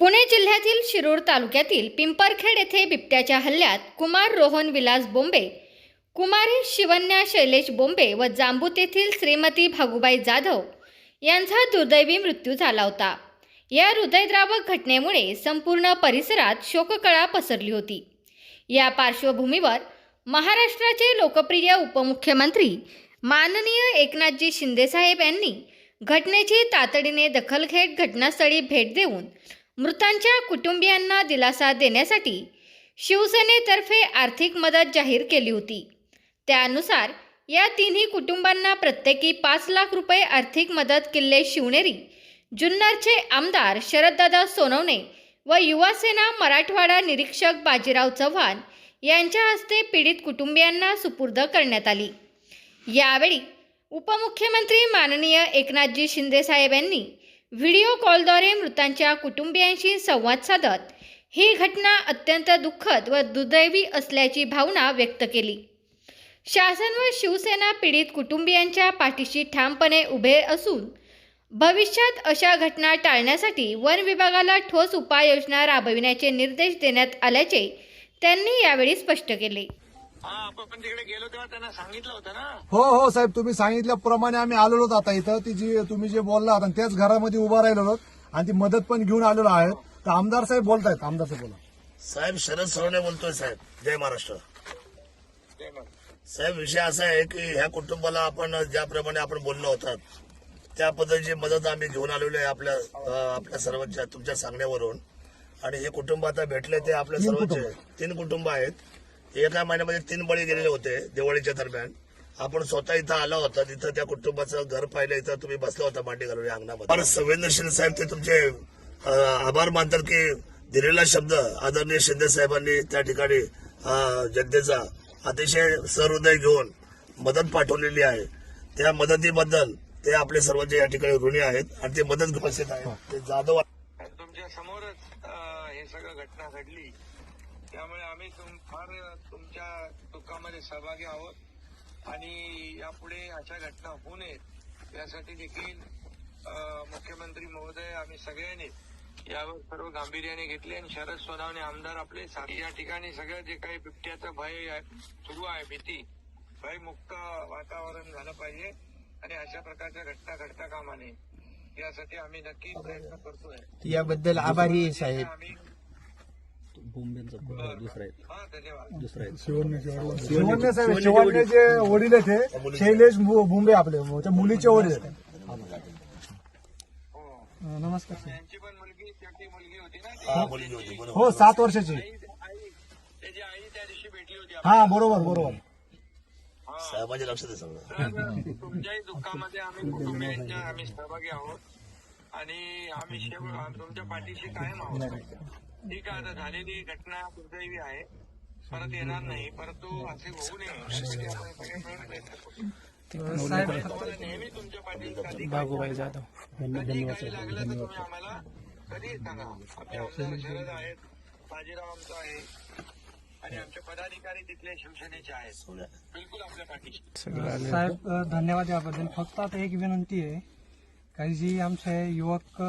पुणे जिल्ह्यातील शिरूर तालुक्यातील पिंपरखेड येथे बिबट्याच्या हल्ल्यात कुमार रोहन विलास बोंबे कुमारी शिवन्या शैलेश बोंबे व जांबूत येथील श्रीमती भागुबाई जाधव यांचा दुर्दैवी मृत्यू झाला होता. या हृदयद्रावक घटनेमुळे संपूर्ण परिसरात शोककळा पसरली होती. या पार्श्वभूमीवर महाराष्ट्राचे लोकप्रिय उपमुख्यमंत्री माननीय एकनाथजी शिंदेसाहेब यांनी घटनेची तातडीने दखल घेत घटनास्थळी भेट देऊन मृतांच्या कुटुंबियांना दिलासा देण्यासाठी शिवसेनेतर्फे आर्थिक मदत जाहीर केली होती. त्यानुसार या तिन्ही कुटुंबांना प्रत्येकी पाच लाख रुपये आर्थिक मदत किल्ले शिवनेरी जुन्नरचे आमदार शरददादा सोनवणे व युवासेना मराठवाडा निरीक्षक बाजीराव चव्हाण यांच्या हस्ते पीडित कुटुंबियांना सुपूर्द करण्यात आली. यावेळी उपमुख्यमंत्री माननीय एकनाथजी शिंदेसाहेब यांनी व्हिडिओ कॉलद्वारे मृतांच्या कुटुंबियांशी संवाद साधत ही घटना अत्यंत दुःखद व दुर्दैवी असल्याची भावना व्यक्त केली. शासन व शिवसेना पीडित कुटुंबियांच्या पाठीशी ठामपणे उभे असून भविष्यात अशा घटना टाळण्यासाठी वन विभागाला ठोस उपाययोजना राबविण्याचे निर्देश देण्यात आल्याचे त्यांनी यावेळी स्पष्ट केले. हा आपण तिकडे गेलो तेव्हा त्यांना सांगितलं होतं ना. हो हो साहेब तुम्ही सांगितल्याप्रमाणे आम्ही आलेलो आता इथं ती जी तुम्ही जे बोलला होता त्याच घरामध्ये उभा राहिलो आहोत आणि ती मदत पण घेऊन आलेलो आहेत तर आमदार साहेब बोलतायत. आमदार साहेब बोला. साहेब शरद सोनवणे बोलतोय साहेब. जय महाराष्ट्र. साहेब विषय असा आहे की ह्या कुटुंबाला आपण ज्याप्रमाणे आपण बोललो होतात त्या पद्धतीची मदत आम्ही घेऊन आलेलो आहे आपल्या अं, आपल्या सर्वांच्या तुमच्या सांगण्यावरून. आणि हे कुटुंब आता भेटले ते आपल्या सर्वांचे. तीन कुटुंब आहेत. एका महिन्यामध्ये तीन बळी गेलेले होते दिवाळीच्या दरम्यान. आपण स्वतः इथं आला होता तिथं त्या कुटुंबाचं घर पाहिलं इथं तुम्ही बसला होता मांडी घालून या अंगणामध्ये. फार संवेदनशील साहेब ते तुमचे आभार मानतात की दिलेला शब्द आदरणीय शिंदे साहेबांनी त्या ठिकाणी जनतेचा अतिशय सहृदय घेऊन मदत पाठवलेली आहे. त्या मदतीबद्दल ते आपले सर्वांचे या ठिकाणी ऋणी आहेत आणि ते मदत उपस्थित आहेत. ते जाधव तुमच्या समोरच हे सगळं घटना घडली. त्यामुळे आम्ही तुम फार तुमच्या दुःखामध्ये सहभागी आहोत. आणि यापुढे अशा घटना होऊ नयेत. यासाठी देखील मुख्यमंत्री महोदय आम्ही सगळ्यांनी यावर सर्व गांभीर्याने घेतले. आणि शरद सोनावणे आमदार आपले साथी या ठिकाणी सगळं जे काही बिबट्याचं भय सुरू आहे भीती भयमुक्त वातावरण झालं पाहिजे. आणि अशा प्रकारच्या घटना घडता कामा नये. यासाठी आम्ही नक्की प्रयत्न करतोय. याबद्दल आभारी साहेब. आम्ही दुसरा हा धन्यवाद. दुसरा आहे शिवण्य साहेब शिवण्य जे वडील आहेत ते शैलेश भु- भुंबे आपले त्या मुलीचे वडील आहेत हो. नमस्कार त्यांची पण मुलगी छोटी मुलगी होती ना ती. हा, मुलगी होती बरोबर. हो सात वर्षाची. आई आई त्याची आई त्या दिवशी भेटली होती हा बरोबर बरोबर. हा. साहेबांच्या लक्षात आहे सगळं. तर तुमच्याही दुःखामध्ये आम्ही कुटुंबियांच्या आम्ही सहभागी आहोत. आणि आम्ही शेव तुमच्या पाठीशी कायम आहोत. ठीक आहे आता झालेली घटना दुर्दैवी आहे. परत येणार नाही परंतु असे होऊ नये. यासाठी आपण सगळे मिळून प्रयत्न करू. आम्हाला नेहमी तुमच्या पाठीशी बाबूबाई जाधव. कधी काही लागलं तर तुम्ही आम्हाला कधी सांगा. आमदार शरद आहेत बाजीराव आमचा आहे आणि आमचे पदाधिकारी तिथले शिवसेनेचे आहेत. बिलकुल आपल्या पाठीशी. साहेब धन्यवाद याबद्दल. फक्त आता एक विनंती आहे. काही जी आमचे युवक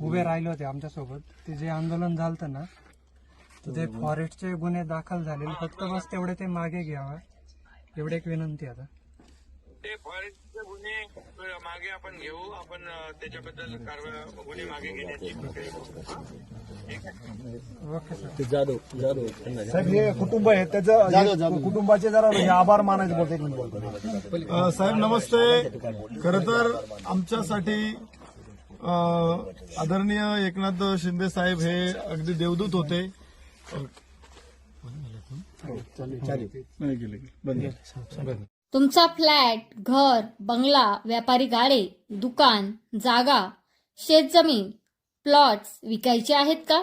उभे राहिले होते आमच्यासोबत ते जे आंदोलन झालं ना तर ते फॉरेस्टचे गुन्हे दाखल झालेले फक्त बस तेवढे ते मागे घ्यावा. एवढी एक विनंती आता. ते फॉरेस्टचे गुन्हे मागे आपण घेऊ. आपण त्याच्याबद्दल कारवाई गुन्हे मागे घेण्याची ते जाधव जाधव त्यांना साहेब हे कुटुंब आहे त्याचं कुटुंबाचे जरा हे आभार मानायचे बोलते एक मिनिट बोलतो अ, साहेब नमस्ते. खर तर आमच्यासाठी अ, आदरणीय एकनाथ शिंदे साहेब हे अगदी देवदूत होते. तुमचा फ्लॅट घर बंगला व्यापारी गाडे दुकान जागा शेतजमीन प्लॉट्स विकायचे आहेत का?